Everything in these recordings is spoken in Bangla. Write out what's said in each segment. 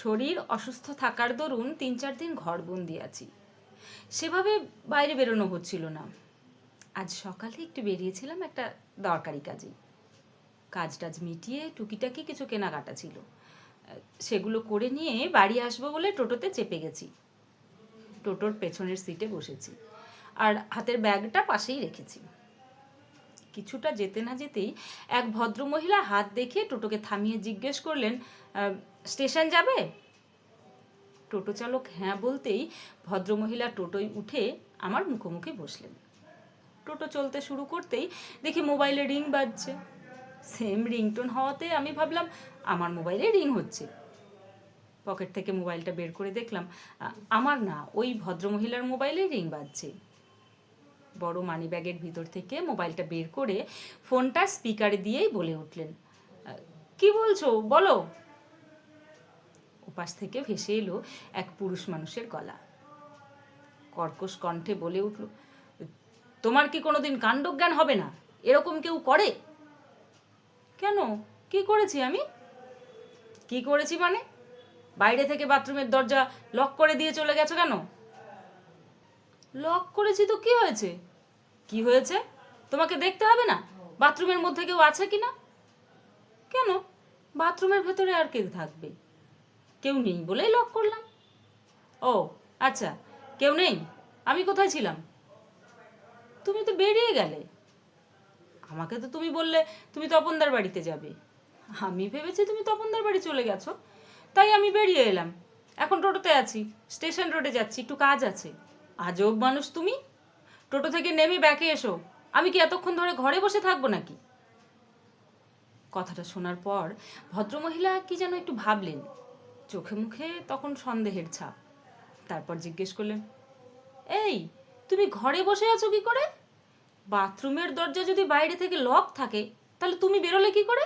শরীর অসুস্থ থাকার দরুন তিন চার দিন ঘরবন্দি আছি। সেভাবে বাইরে বেরোনো হচ্ছিল না। আজ সকালে একটু বেরিয়েছিলাম একটা দরকারি কাজে। কাজ টাজ মিটিয়ে টুকিটাকি কিছু কেনাকাটা ছিল। সেগুলো করে নিয়ে বাড়ি আসব বলে টোটোতে চেপে গেছি। টোটোর পেছনের সিটে বসেছি। আর হাতের ব্যাগটা পাশেই রেখেছি। কিছুটা যেতে না যেতেই এক ভদ্রমহিলা হাত দেখে টোটোকে থামিয়ে জিজ্ঞেস করলেন স্টেশন যাবে? টোটো চালক হ্যাঁ বলতেই ভদ্রমহিলা টোটোয় উঠে আমার মুখোমুখি বসলেন। টোটো চলতে শুরু করতেই দেখি মোবাইলে রিং বাজছে। সেম রিংটোন হওয়াতে আমি ভাবলাম, আমার মোবাইলে রিং হচ্ছে। পকেট থেকে মোবাইলটা বের করে দেখলাম আমার না, ওই ভদ্রমহিলার মোবাইলে রিং বাজছে। বড় মানি ব্যাগের ভিতর থেকে মোবাইলটা বের করে ফোনটা স্পিকারে দিয়েই বলে উঠলেন। কি বলছো? বলো। ওপাশ থেকে ভেসে এলো এক পুরুষ মানুষের গলা। কর্কশ কণ্ঠে বলে উঠল, তোমার কি কোনোদিন কাণ্ডজ্ঞান হবে না? এরকম কেউ করে? কেন? কি করেছি আমি? কি করেছি মানে? বাইরে থেকে বাথরুমের দরজা লক করে দিয়ে চলে গেছো কেন? লক করেছি তো কি হয়েছে? কি হয়েছে? তোমাকে দেখতে হবে না? বাথরুমের মধ্যে কেউ আছে কি না কেন? বাথরুমের ভেতরে আর কেউ থাকবে। কেউ নেই বলেই লক করলাম। ও আচ্ছা কেউ নেই? আমি কোথায় ছিলাম? তুমি তো বেরিয়ে গেলে। আমাকে তো তুমি বললে তুমি তপনদার বাড়িতে যাবে। আমি ভেবেছি তুমি তপনদার বাড়ি চলে গেছো। তাই আমি বেরিয়ে এলাম। এখন টোটোতে আছি। স্টেশন রোডে যাচ্ছি। একটু কাজ আছে। আজব মানুষ তুমি। টোটো থেকে নেমে ব্যাকে এসো। আমি কি এতক্ষণ ধরে ঘরে বসে থাকব নাকি? কথাটা শোনার পর ভদ্রমহিলা কি যেন একটু ভাবলেন। চোখে মুখে তখন সন্দেহের ছাপ। তারপর জিজ্ঞেস করলেন, এই, তুমি ঘরে বসে আছো কি করে? বাথরুমের দরজা যদি বাইরে থেকে লক থাকে, তাহলে তুমি বেরোলে কি করে?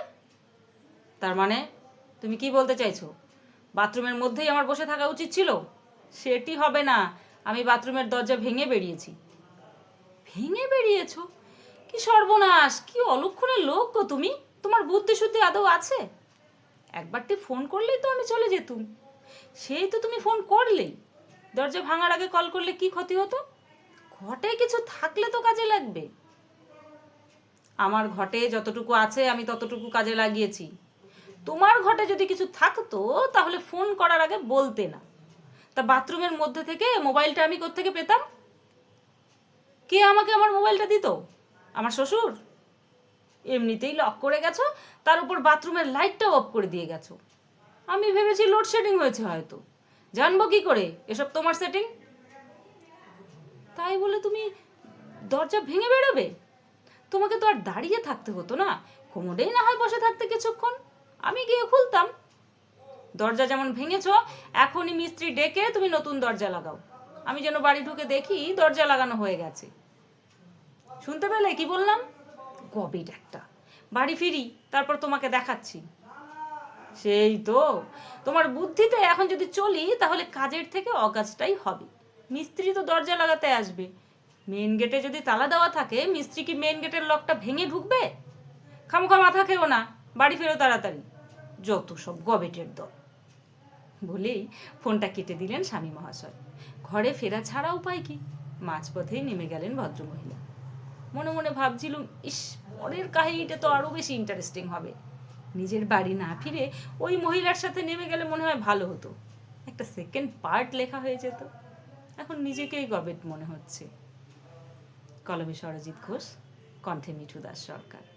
তার মানে তুমি কি বলতে চাইছো? বাথরুমের মধ্যেই আমার বসে থাকা উচিত ছিল? সেটি হবে না। আমি বাথরুমের দরজা ভেঙে বেরিয়েছি। ভেঙে বেরিয়েছো? কি সর্বনাশ, কি অলক্ষণের লোক গো তুমি? তোমার বুদ্ধি শুদ্ধি আদৌ আছে? একবারটি ফোন করলেই তো আমি চলে যেতুম। সেই তো তুমি ফোন করলেই। দরজা ভাঙার আগে কল করলে কি ক্ষতি হতো? ঘটে কিছু থাকলে তো কাজে লাগবে। আমার ঘটে যতটুকু আছে, আমি ততটুকু কাজে লাগিয়েছি। তোমার ঘটে যদি কিছু থাকতো, তাহলে ফোন করার আগে বলতে না। তা বাথরুমের মধ্যে থেকে মোবাইলটা আমি কোত্থেকে পেতাম? কে আমাকে আমার মোবাইলটা দিত? আমার শ্বশুর? এমনিতেই লক করে গেছো, তার উপর বাথরুমের লাইটটাও অফ করে দিয়ে গেছো। আমি ভেবেছি লোডশেডিং হয়েছে হয়তো। জানব কি করে এসব তোমার সেটিং তাই বলে তুমি দরজা ভেঙে বেরোবে? তোমাকে তো আর দাঁড়িয়ে থাকতে হতো না। কোমোডেই না হয় বসে থাকতে কিছুক্ষণ। আমি গিয়ে খুলতাম। দরজা যেমন ভেঙেছ, এখনই মিস্ত্রি ডেকে তুমি নতুন দরজা লাগাও। আমি যেন বাড়ি ঢুকে দেখি দরজা লাগানো হয়ে গেছে। শুনতে পেলে? কি বললাম? গবিট একটা। বাড়ি ফিরি, তারপর তোমাকে দেখাচ্ছি। সেই তো। তোমার বুদ্ধিতে এখন যদি চলি, তাহলে কাজের থেকে অকাজটাই হবে। মিস্ত্রি তো দরজা লাগাতে আসবে। মেন গেটে যদি তালা দেওয়া থাকে, মিস্ত্রি কি মেন গেটের লকটা ভেঙে ঢুকবে? খামোখা মাথা খেও না। বাড়ি ফেরো তাড়াতাড়ি। যত সব গবেটের দল। বলেই ফোনটা কেটে দিলেন স্বামী মহাশয়। ঘরে ফেরা ছাড়া উপায় কি? মাঝপথেই নেমে গেলেন ভদ্রমহিলা। মনে মনে ভাবছিলুম, ইস, পরের কাহিনীটা তো আরও বেশি ইন্টারেস্টিং হবে। নিজের বাড়ি না ফিরে ওই মহিলার সাথে নেমে গেলে মনে হয় ভালো হতো। একটা সেকেন্ড পার্ট লেখা হয়ে যেত। এখন নিজেকেই গবেট মনে হচ্ছে। কলমে সরজিৎ ঘোষ, কণ্ঠে মিঠু দাস সরকার।